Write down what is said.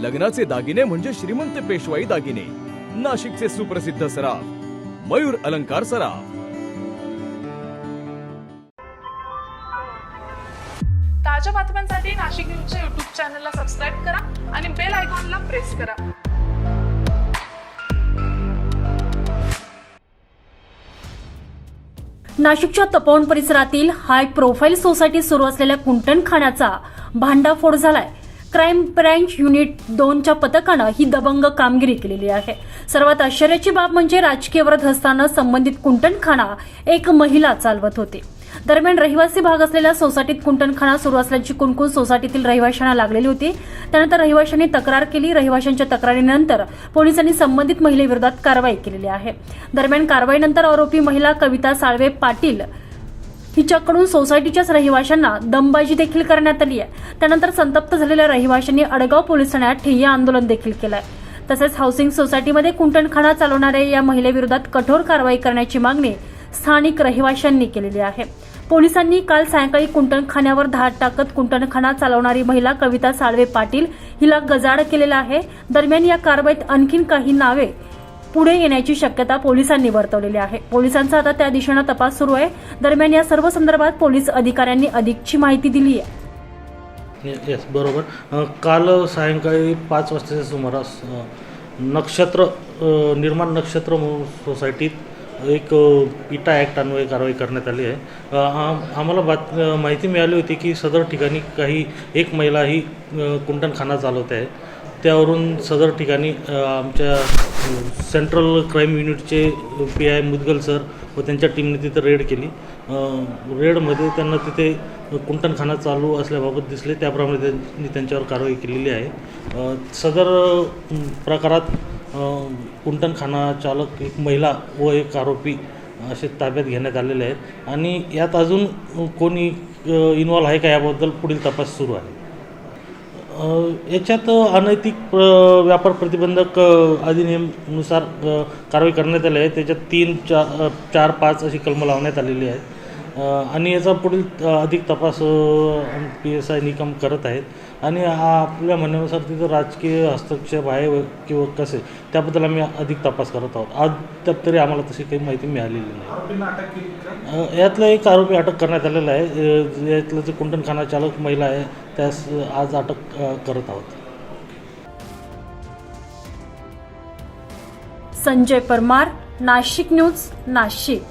लग्नाचे दागिने म्हणजे श्रीमंत पेशवाई दागिने. नाशिकचे सुप्रसिद्ध सराफ मयूर अलंकार सराफ. ताज्या बातम्यांसाठी नाशिक न्यूजच्या युट्यूब चॅनलला सबस्क्राईब करा आणि बेल आयकॉनला प्रेस करा. नाशिकच्या तपोवन परिसरातील हाय प्रोफाईल सोसायटीत सुरू असलेल्या कुंटणखाण्याचा भांडाफोड झालाय. क्राईम ब्रँच युनिट दोनच्या पथकानं ही दबंग कामगिरी केलेली आहे. सर्वात आश्चर्याची बाब म्हणजे राजकीय व्रत असताना संबंधित कुंटणखाना एक महिला चालवत होती. दरम्यान रहिवासी भाग असलेल्या सोसायटीत कुंटणखाना सुरू असल्याची कुणकुण सोसायटीतील रहिवाशांना लागलेली होती. त्यानंतर रहिवाशांनी तक्रार केली. रहिवाशांच्या तक्रारीनंतर पोलिसांनी संबंधित महिलेविरोधात कारवाई केलेली आहे. दरम्यान कारवाईनंतर आरोपी महिला कविता साळवे पाटील हिच्याकडून सोसायटीच्याच रहिवाशांना दमबाजी देखील करण्यात आली आहे. त्यानंतर संतप्त झालेल्या रहिवाशांनी अडगाव पोलीस ठाण्यात ठिय्या आंदोलन देखील केलं आहे तसेच हाऊसिंग सोसायटीमध्ये कुंटणखाना चालवणाऱ्या या महिलेविरोधात कठोर कारवाई करण्याची मागणी स्थानिक रहिवाशांनी केलेली आहे. पोलिसांनी काल सायंकाळी कुंटणखान्यावर धाड टाकत कुंटणखाना चालवणारी महिला कविता साळवे पाटील हिला गजाड केलेला आहे. दरम्यान या कारवाईत आणखीन काही नावे पुढे येण्याची शक्यता पोलिसांनी वर्तवलेली आहे. पोलिसांचा आता त्या दिशेनं तपास सुरू आहे. दरम्यान या सर्व संदर्भात पोलीस अधिकाऱ्यांनी अधिकची माहिती दिली आहे. येस बरोबर. काल सायंकाळी पाच वाजताच्या सुमारास नक्षत्र निर्माण नक्षत्र सोसायटीत एक इटा पिटा ॲक्ट अन्वये कारवाई करण्यात आली आहे. आम्हाला बात माहिती मिळाली होती की सदर ठिकाणी काही एक महिला ही कुंटणखाना चालवत आहे. त्यावरून सदर ठिकाणी आमच्या सेंट्रल क्राईम युनिटचे पी आय मुदगल सर व त्यांच्या टीमने तिथं रेड केली. रेडमध्ये त्यांना तिथे कुंटणखाना चालू असल्याबाबत दिसले. त्याप्रमाणे त्यांनी त्यांच्यावर कारवाई केलेली आहे. सदर प्रकारात कुंटणखाना चालक एक महिला व एक आरोपी असे ताब्यात घेण्यात आलेले आहेत. आणि यात अजून कोणी इन्वॉल्व्ह आहे का याबद्दल पुढील तपास सुरू आहे. याच्यात अनैतिक प्र- व्यापार प्रतिबंधक अधिनियमनुसार कारवाई करण्यात आली आहे. त्याच्यात तीन चार चार पाच अशी कलमं लावण्यात आलेली आहेत. आणि याचा पुढील अधिक तपास पी एस आय निकम करत आहेत. आणि हा आपल्या म्हणण्यानुसार तिथं राजकीय हस्तक्षेप आहे व- किंवा कसे त्याबद्दल आम्ही अधिक तपास करत आहोत. आज तरी आम्हाला तशी काही माहिती मिळालेली नाही. यातला एक आरोपी अटक करण्यात आलेला आहे. यातलं जे कुंटणखाना चालक महिला आहे त्यास आज अटक करत आहोत. संजय परमार नाशिक न्यूज नाशिक.